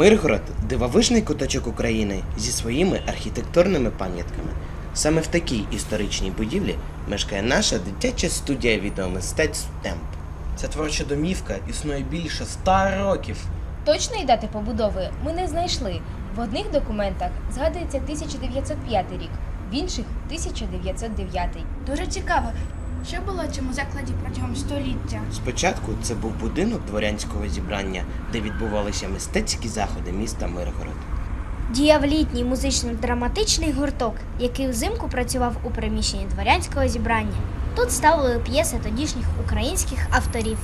Миргород дивовижний куточок України зі своїми архітектурними пам'ятками. Саме в такій історичній будівлі мешкає наша дитяча студія відеомистецтв Темп. Ця творча домівка існує більше ста років. Точної дати побудови ми не знайшли. В одних документах згадується 1905 рік, в інших 1909. Дуже цікаво, що було в цьому закладі протягом століття. Спочатку це був будинок дворянського зібрання, де відбувалися мистецькі заходи міста Миргород. Діяв літній музично-драматичний гурток, який взимку працював у приміщенні дворянського зібрання. Тут ставили п'єси тодішніх українських авторів.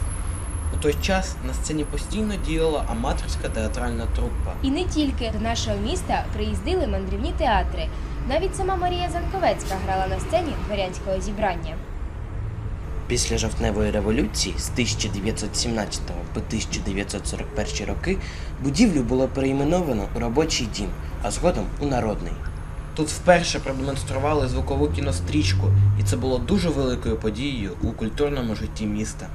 У той час на сцені постійно діяла аматорська театральна труппа. І не тільки до нашого міста приїздили мандрівні театри. Навіть сама Марія Занковецька грала на сцені дворянського зібрання. Після жовтневої революції з 1917 по 1941 роки будівлю було перейменовано у робочий дім, а згодом у народний. Тут вперше продемонстрували звукову кінострічку, і це було дуже великою подією у культурному житті міста.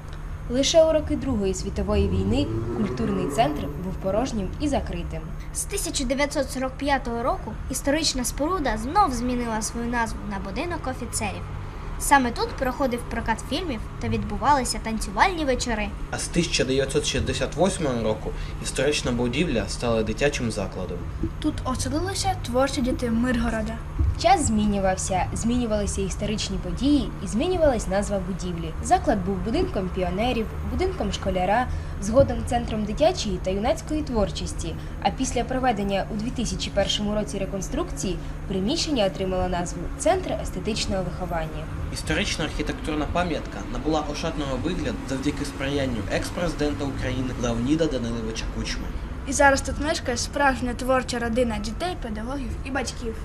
Лише у роки Другої світової війни культурний центр був порожнім і закритим. З 1945 року історична споруда знов змінила свою назву на будинок офіцерів. Саме тут проходив прокат фільмів та відбувалися танцювальні вечори. А з 1968 року історична будівля стала дитячим закладом. Тут оселилися творчі діти Миргорода. Час змінювався, змінювалися історичні події і змінювалась назва будівлі. Заклад був будинком піонерів, будинком школяра, згодом центром дитячої та юнацької творчості. А після проведення у 2001 році реконструкції приміщення отримало назву Центр естетичного виховання. Історична архітектурна пам'ятка набула ошатного вигляду завдяки сприянню екс-президента України Леоніда Даниловича Кучми. І зараз тут мешкає справжня творча родина дітей, педагогів і батьків.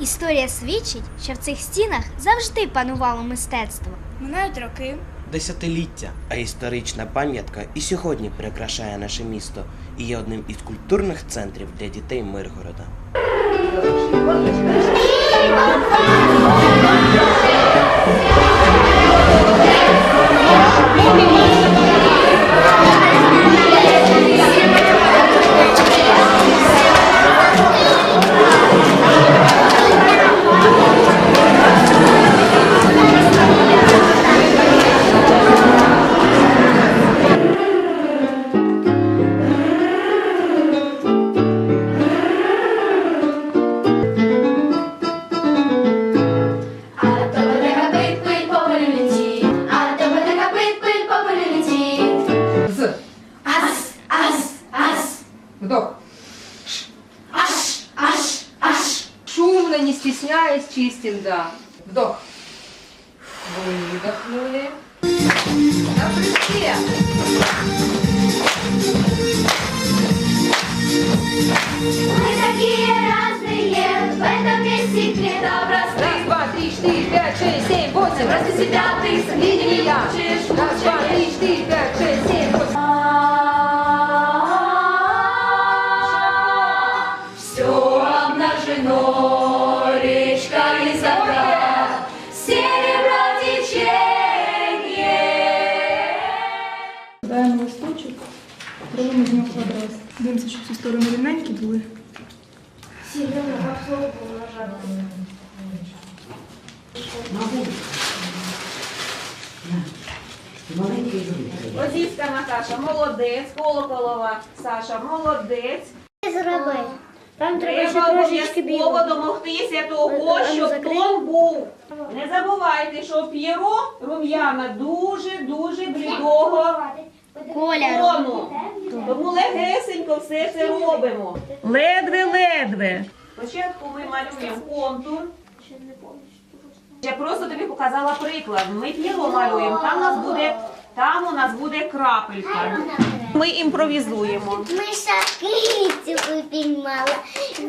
Історія свідчить, що в цих стінах завжди панувало мистецтво. Минають роки, Десятиліття, а історична пам'ятка і сьогодні прикрашає наше місто і є одним із культурних центрів для дітей Миргорода. Стесняясь, чистим, да. Вдох. Выдохнули. На прыжке. Мы такие разные, в этом весь секрет доброты. Раз, два, три, четыре, пять, шесть, семь, восемь. Ради себя ты Видели я. учишь, Раз, два, три, четыре, пять, шесть, семь, восемь. Листочок, робимо з нього квадрат. Дивимося, щоб всі сторони рівненькі були. Озівська Наташа, молодець, Колоколова Саша, молодець. Зроби. Там Треба обов'язково домогтися того, щоб тон був. Не забувайте, що п'єро рум'яна дуже-дуже блідого тону. Тому легесенько все це робимо. Ледве-ледве. Спочатку ми малюємо контур. Я просто тобі показала приклад. Ми п'єро малюємо, там у нас буде, там у нас буде крапелька. Ми імпровізуємо. Миша кицю піймала,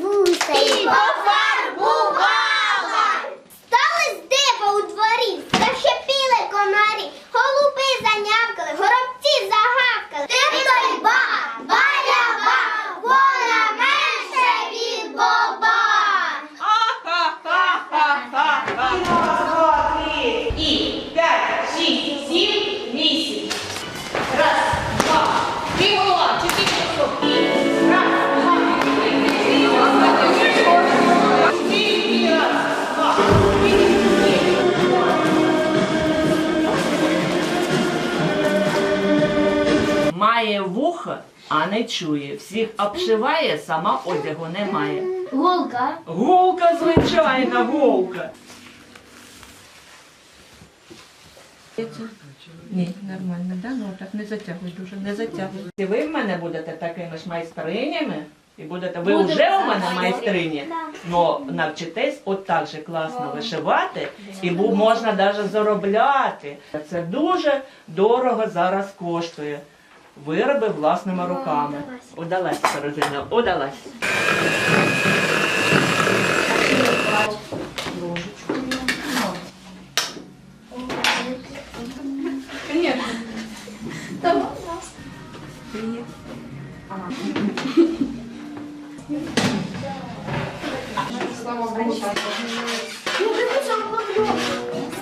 вуса І пофарбувала. Стали з деба у дворі, защепіли комарі, а не чує. Всіх обшиває, сама одягу не має. Голка. Голка, звичайна, голка. Ні, нормально, да? Ну так не затягуй дуже, не затягуй. І ви в мене будете такими ж майстринями, і будете, ви вже у мене майстрині, але навчитесь от так же класно вишивати, і бу- можна навіть заробляти. Це дуже дорого зараз коштує. Вироби власними руками. Удалась, Сорозина, удалась.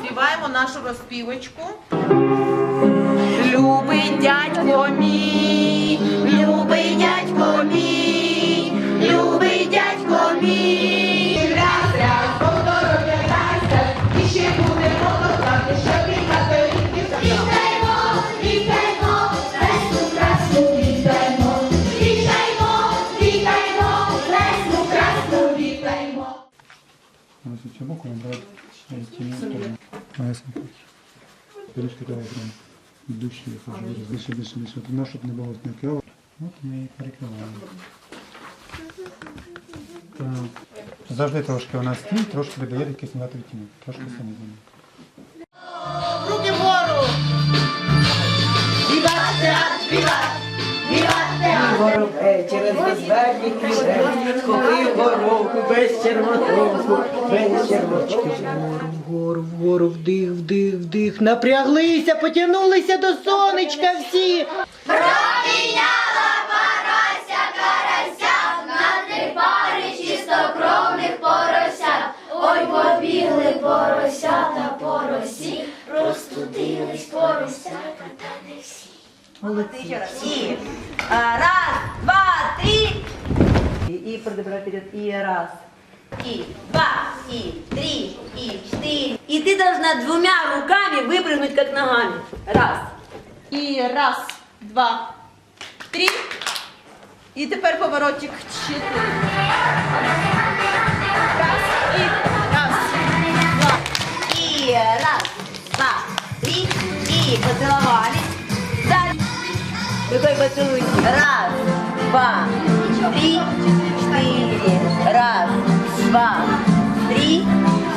Співаємо нашу розпівочку. Любий дядько мій, любий дядько мій, любий дядько мій. Раз, раз, подорожня Настя, і ще будемо дознати, що вітати рідні Вітаймо, вітаймо, Лесну красну вітаймо. Вітаймо, вітаймо, Лесну красну вітаймо. Носить боку, брат, найти не душі, я хочу більше, більше, більше. Вона, щоб не було накрила. От ми її перекриваємо. Так. Завжди трошки у нас тінь, трошки додає якийсь негатив тіні. Трошки самі. Руки вгору! Віват театр, віват! Віват театр! Через безверні крижей, скопи вгору, без червотку, без червочки. Вгору, вгору, вгору, вдих, вдих, вдих. Напряглися, потягнулися до сонечка всі. Проміняла парася карася на три пари чистокровних поросят. Ой, побігли поросята по росі, розтудились поросята, та не всі. И а, раз, два, три. И, и продолжай вперед. И раз, и два, и три, и четыре. И ты должна двумя руками выпрыгнуть как ногами. Раз. І раз, два, три. І тепер поворотик чотири. Раз, і раз, два. І раз, два, три. І поціловались. Далі. Какой поцелуй? Раз, два, три, четыре. Раз, два, три,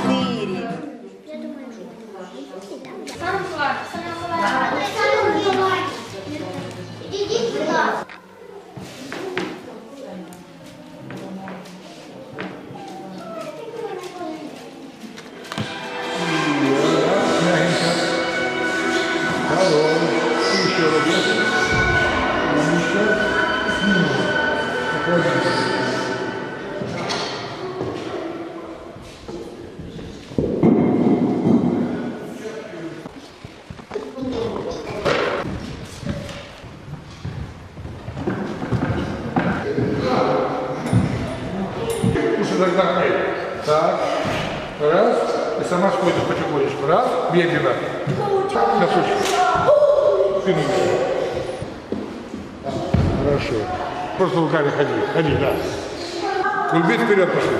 четыре. Ідіть сюди. Уши загнали. Так. Раз. И сама сходишь потихонечку. Раз. Медленно. Носочек. Спину. Хорошо. Просто руками ходи. Ходи, да. Кульбит вперед пошли.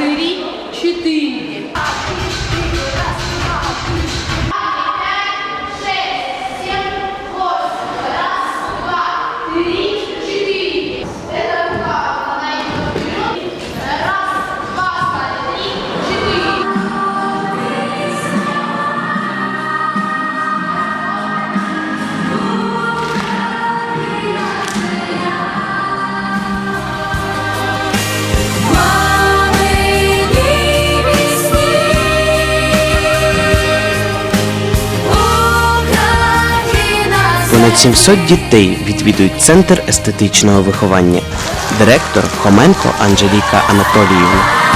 чотири, чотири. Понад 700 дітей відвідують центр естетичного виховання. Директор Хоменко Анжеліка Анатоліївна